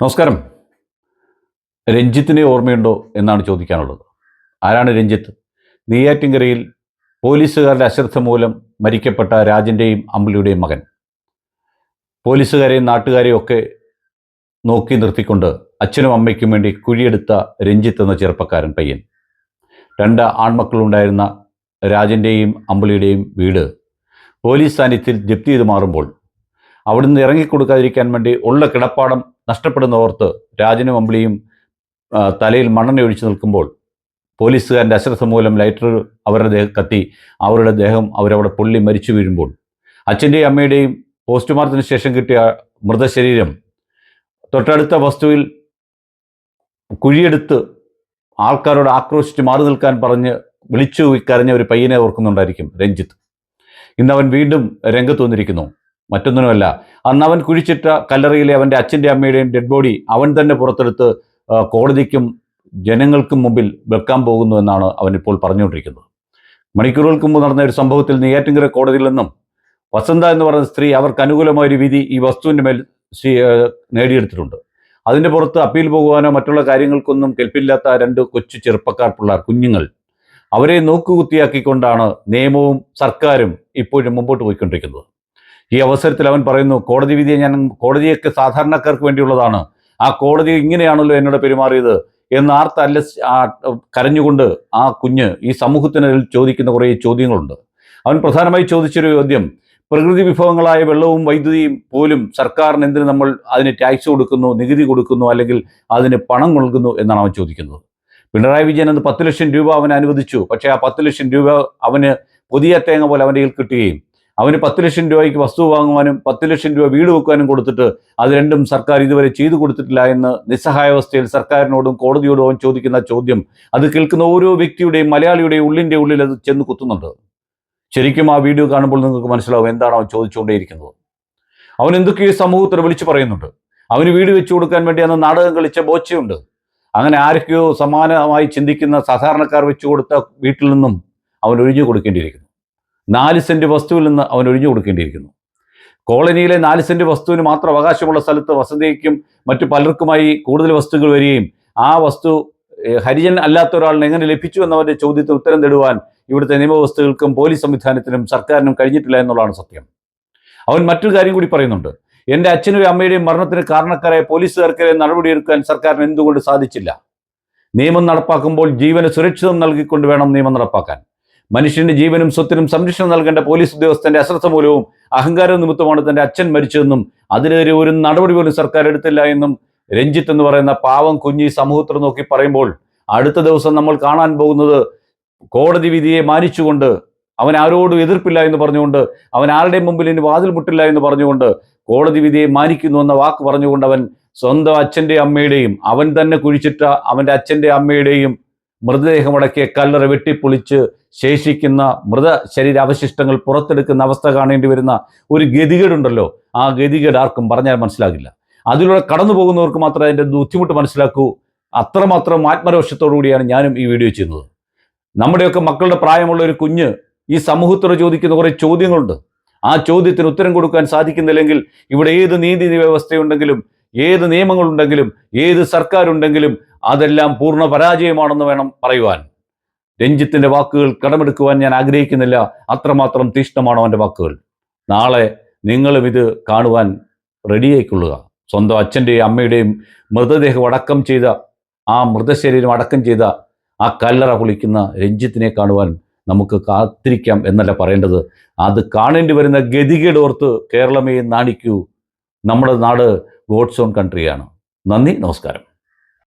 നമസ്കാരം. രഞ്ജിത്തിനെ ഓർമ്മയുണ്ടോ എന്നാണ് ചോദിക്കാനുള്ളത്. ആരാണ് രഞ്ജിത്ത്? നെയ്യാറ്റിൻകരയിൽ പോലീസുകാരുടെ അശ്രദ്ധ മൂലം മരിക്കപ്പെട്ട രാജന്റെയും അമ്പിളിയുടെയും മകൻ. പോലീസുകാരെയും നാട്ടുകാരെയും ഒക്കെ നോക്കി നിർത്തിക്കൊണ്ട് അച്ഛനും അമ്മയ്ക്കും വേണ്ടി കുഴിയെടുത്ത രഞ്ജിത്ത് എന്ന ചെറുപ്പക്കാരൻ പയ്യൻ. രണ്ട് ആൺമക്കളുണ്ടായിരുന്ന രാജന്റെയും അമ്പിളിയുടെയും വീട് പോലീസ് സാന്നിധ്യത്തിൽ ജപ്തി ചെയ്ത് മാറുമ്പോൾ അവിടുന്ന് ഇറങ്ങിക്കൊടുക്കാതിരിക്കാൻ വേണ്ടി ഉള്ള കിടപ്പാടം നഷ്ടപ്പെടുന്ന ഓർത്ത് രാജനും അമ്പിളിയും തലയിൽ മണ്ണെണ്ണ ഒഴിച്ചു നിൽക്കുമ്പോൾ പോലീസുകാരന്റെ അശ്രദ്ധ മൂലം ലൈറ്റർ അവരുടെ ദേഹം കത്തി അവരുടെ ദേഹം അവരവിടെ പൊള്ളി മരിച്ചു വീഴുമ്പോൾ. അച്ഛന്റെയും അമ്മയുടെയും പോസ്റ്റ്മോർട്ടത്തിന് ശേഷം കിട്ടിയ മൃതശരീരം തൊട്ടടുത്ത വസ്തുവിൽ കുഴിയെടുത്ത് ആൾക്കാരോട് ആക്രോശിച്ച് മാറി നിൽക്കാൻ പറഞ്ഞ് വിളിച്ചു കരഞ്ഞ ഒരു പയ്യനെ ഓർക്കുന്നുണ്ടായിരിക്കും രഞ്ജിത്ത്. ഇന്ന് അവൻ വീണ്ടും രംഗത്ത് വന്നിരിക്കുന്നു. മറ്റൊന്നിനുമല്ല. അന്ന് അവൻ കുഴിച്ചിട്ട കല്ലറയിലെ അവന്റെ അച്ഛന്റെ അമ്മയുടെയും ഡെഡ് ബോഡി അവൻ തന്നെ പുറത്തെടുത്ത് കോടതിക്കും ജനങ്ങൾക്കും മുമ്പിൽ വെക്കാൻ പോകുന്നു എന്നാണ് അവൻ ഇപ്പോൾ പറഞ്ഞുകൊണ്ടിരിക്കുന്നത്. മണിക്കൂറുകൾക്ക് മുമ്പ് നടന്ന ഒരു സംഭവത്തിൽ നെയ്യാറ്റിങ്കര കോടതിയിൽ നിന്നും വസന്ത എന്ന് പറയുന്ന സ്ത്രീ അവർക്ക് അനുകൂലമായ ഒരു വിധി ഈ വസ്തുവിന്റെ മേൽ നേടിയെടുത്തിട്ടുണ്ട്. അതിന്റെ പുറത്ത് അപ്പീൽ പോകുവാനോ മറ്റുള്ള കാര്യങ്ങൾക്കൊന്നും കെൽപ്പില്ലാത്ത രണ്ട് കൊച്ചു ചെറുപ്പക്കാർ പിള്ളേർ കുഞ്ഞുങ്ങൾ അവരെ നോക്കുകുത്തിയാക്കിക്കൊണ്ടാണ് നിയമവും സർക്കാരും ഇപ്പോഴും മുമ്പോട്ട് പോയിക്കൊണ്ടിരിക്കുന്നത്. ഈ അവസരത്തിൽ അവൻ പറയുന്നു കോടതി വിധിയെ ഞാൻ കോടതിയൊക്കെ സാധാരണക്കാർക്ക് വേണ്ടിയുള്ളതാണ്. ആ കോടതി ഇങ്ങനെയാണല്ലോ എന്നോട് പെരുമാറിയത് എന്ന് ആർത്തല്ല കരഞ്ഞുകൊണ്ട് ആ കുഞ്ഞ് ഈ സമൂഹത്തിന് ചോദിക്കുന്ന കുറേ ചോദ്യങ്ങളുണ്ട്. അവൻ പ്രധാനമായി ചോദിച്ചൊരു ചോദ്യം പ്രകൃതി വിഭവങ്ങളായ വെള്ളവും വൈദ്യുതിയും പോലും സർക്കാരിന് എന്തിന് നമ്മൾ അതിന് ടാക്സ് കൊടുക്കുന്നു നികുതി കൊടുക്കുന്നു അല്ലെങ്കിൽ അതിന് പണം നൽകുന്നു? എന്നാണ് അവൻ ചോദിക്കുന്നത്. പിണറായി വിജയൻ അന്ന് പത്ത് ലക്ഷം രൂപ അവന് അനുവദിച്ചു. പക്ഷേ ആ പത്ത് ലക്ഷം രൂപ അവന് പുതിയ തേങ്ങ പോലെ അവന്റെ കയ്യിൽ കിട്ടുകയും അവന് പത്ത് ലക്ഷം രൂപയ്ക്ക് വസ്തു വാങ്ങുവാനും പത്ത് ലക്ഷം രൂപ വീട് വെക്കുവാനും കൊടുത്തിട്ട് അത് രണ്ടും സർക്കാർ ഇതുവരെ ചെയ്തു കൊടുത്തിട്ടില്ല എന്ന് നിസ്സഹായാവസ്ഥയിൽ സർക്കാരിനോടും കോടതിയോടും അവൻ ചോദിക്കുന്ന ചോദ്യം. അത് കേൾക്കുന്ന ഓരോ വ്യക്തിയുടെയും മലയാളിയുടെയും ഉള്ളിന്റെ ഉള്ളിൽ അത് ചെന്ന് കുത്തുന്നുണ്ട്. ശരിക്കും ആ വീഡിയോ കാണുമ്പോൾ നിങ്ങൾക്ക് മനസ്സിലാവും എന്താണ് അവൻ ചോദിച്ചുകൊണ്ടേയിരിക്കുന്നത്. അവൻ എന്തൊക്കെയോ സമൂഹത്തിൽ വിളിച്ചു പറയുന്നുണ്ട്. അവന് വീട് വെച്ചു കൊടുക്കാൻ വേണ്ടി അന്ന് നാടകം കളിച്ച ബോച്ചയുണ്ട്. അങ്ങനെ ആരൊക്കെയോ സമാനമായി ചിന്തിക്കുന്ന സാധാരണക്കാർ വെച്ചു കൊടുത്ത വീട്ടിൽ നിന്നും അവൻ ഒഴിഞ്ഞു കൊടുക്കേണ്ടിയിരിക്കുന്നു. നാല് സെന്റ് വസ്തുവിൽ നിന്ന് അവൻ ഒഴിഞ്ഞു കൊടുക്കേണ്ടിയിരിക്കുന്നു. കോളനിയിലെ നാല് സെന്റ് വസ്തുവിന് മാത്രം അവകാശമുള്ള സ്ഥലത്ത് വസതിക്കും മറ്റു പലർക്കുമായി കൂടുതൽ വസ്തുക്കൾ വരികയും ആ വസ്തു ഹരിജൻ അല്ലാത്ത ഒരാളിന് എങ്ങനെ ലഭിച്ചു എന്നവരുടെ ചോദ്യത്തിന് ഉത്തരം തേടുവാൻ ഇവിടുത്തെ നിയമവ്യവസ്ഥകൾക്കും പോലീസ് സംവിധാനത്തിനും സർക്കാരിനും കഴിഞ്ഞിട്ടില്ല എന്നുള്ളതാണ് സത്യം. അവൻ മറ്റൊരു കാര്യം കൂടി പറയുന്നുണ്ട്. എന്റെ അച്ഛനും അമ്മയുടെയും മരണത്തിന് കാരണക്കാരായ പോലീസുകാർക്കെതിരെ നടപടിയെടുക്കാൻ സർക്കാരിന് എന്തുകൊണ്ട് സാധിച്ചില്ല? നിയമം നടപ്പാക്കുമ്പോൾ ജീവന് സുരക്ഷിതം നൽകിക്കൊണ്ട് വേണം നിയമം നടപ്പാക്കാൻ. മനുഷ്യന്റെ ജീവനും സ്വത്തിനും സംരക്ഷണം നൽകേണ്ട പോലീസ് ഉദ്യോഗസ്ഥന്റെ അശ്രദ്ധ മൂലവും അഹങ്കാര നിമിത്തമാണ് തന്റെ അച്ഛൻ മരിച്ചതെന്നും അതിനെതിരെ ഒരു നടപടി പോലും സർക്കാർ എടുത്തില്ല എന്നും രഞ്ജിത്ത് എന്ന് പറയുന്ന പാവം കുഞ്ഞി സമൂഹത്തിൽ നോക്കി പറയുമ്പോൾ അടുത്ത ദിവസം നമ്മൾ കാണാൻ പോകുന്നത് കോടതി വിധിയെ മാനിച്ചുകൊണ്ട് അവൻ ആരോടും എതിർപ്പില്ല എന്ന് പറഞ്ഞുകൊണ്ട് അവൻ ആരുടെയും മുമ്പിൽ ഇനി വാതിൽ മുട്ടില്ല എന്ന് പറഞ്ഞുകൊണ്ട് കോടതി വിധിയെ മാനിക്കുന്നു എന്ന വാക്ക് പറഞ്ഞുകൊണ്ട് അവൻ സ്വന്തം അച്ഛന്റെ അമ്മയുടെയും അവൻ തന്നെ കുഴിച്ചിട്ട അവന്റെ അച്ഛന്റെ അമ്മയുടെയും മൃതദേഹമടക്കിയ കല്ലറ വെട്ടിപ്പൊളിച്ച് ശേഷിക്കുന്ന മൃത ശരീരാവശിഷ്ടങ്ങൾ പുറത്തെടുക്കുന്ന അവസ്ഥ കാണേണ്ടി വരുന്ന ഒരു ഗതികേടുണ്ടല്ലോ. ആ ഗതികേട് ആർക്കും പറഞ്ഞാൽ മനസ്സിലാകില്ല. അതിലൂടെ കടന്നു പോകുന്നവർക്ക് മാത്രമേ അതിന്റെ ബുദ്ധിമുട്ട് മനസ്സിലാക്കൂ. അത്രമാത്രം ആത്മരോഷത്തോടു കൂടിയാണ് ഞാനും ഈ വീഡിയോ ചെയ്യുന്നത്. നമ്മുടെയൊക്കെ മക്കളുടെ പ്രായമുള്ള ഒരു കുഞ്ഞ് ഈ സമൂഹത്തോട് ചോദിക്കുന്ന കുറേ ചോദ്യങ്ങളുണ്ട്. ആ ചോദ്യത്തിന് ഉത്തരം കൊടുക്കാൻ സാധിക്കുന്നില്ലെങ്കിൽ ഇവിടെ ഏത് നീതി വ്യവസ്ഥയുണ്ടെങ്കിലും ഏത് നിയമങ്ങളുണ്ടെങ്കിലും ഏത് സർക്കാരുണ്ടെങ്കിലും അതെല്ലാം പൂർണ പരാജയമാണെന്ന് വേണം പറയുവാൻ. രഞ്ജിത്തിന്റെ വാക്കുകൾ കടമെടുക്കുവാൻ ഞാൻ ആഗ്രഹിക്കുന്നില്ല. അത്രമാത്രം തീഷ്ണമാണ് അവന്റെ വാക്കുകൾ? നാളെ നിങ്ങളും ഇത് കാണുവാൻ റെഡിയായിക്കൊള്ളുക. സ്വന്തം അച്ഛന്റെയും അമ്മയുടെയും മൃതദേഹം അടക്കം ചെയ്ത ആ മൃതശരീരം അടക്കം ചെയ്ത ആ കല്ലറ പൊളിക്കുന്ന രഞ്ജിത്തിനെ കാണുവാൻ നമുക്ക് കാത്തിരിക്കാം എന്നല്ല പറയേണ്ടത്. അത് കാണേണ്ടി വരുന്ന ഗതികേട് ഓർത്ത് കേരളമേ നാണിക്കൂ. നമ്മുടെ നാട് ഗോഡ്സ് ഓൺ കൺട്രിയാണ്. നന്ദി നമസ്കാരം.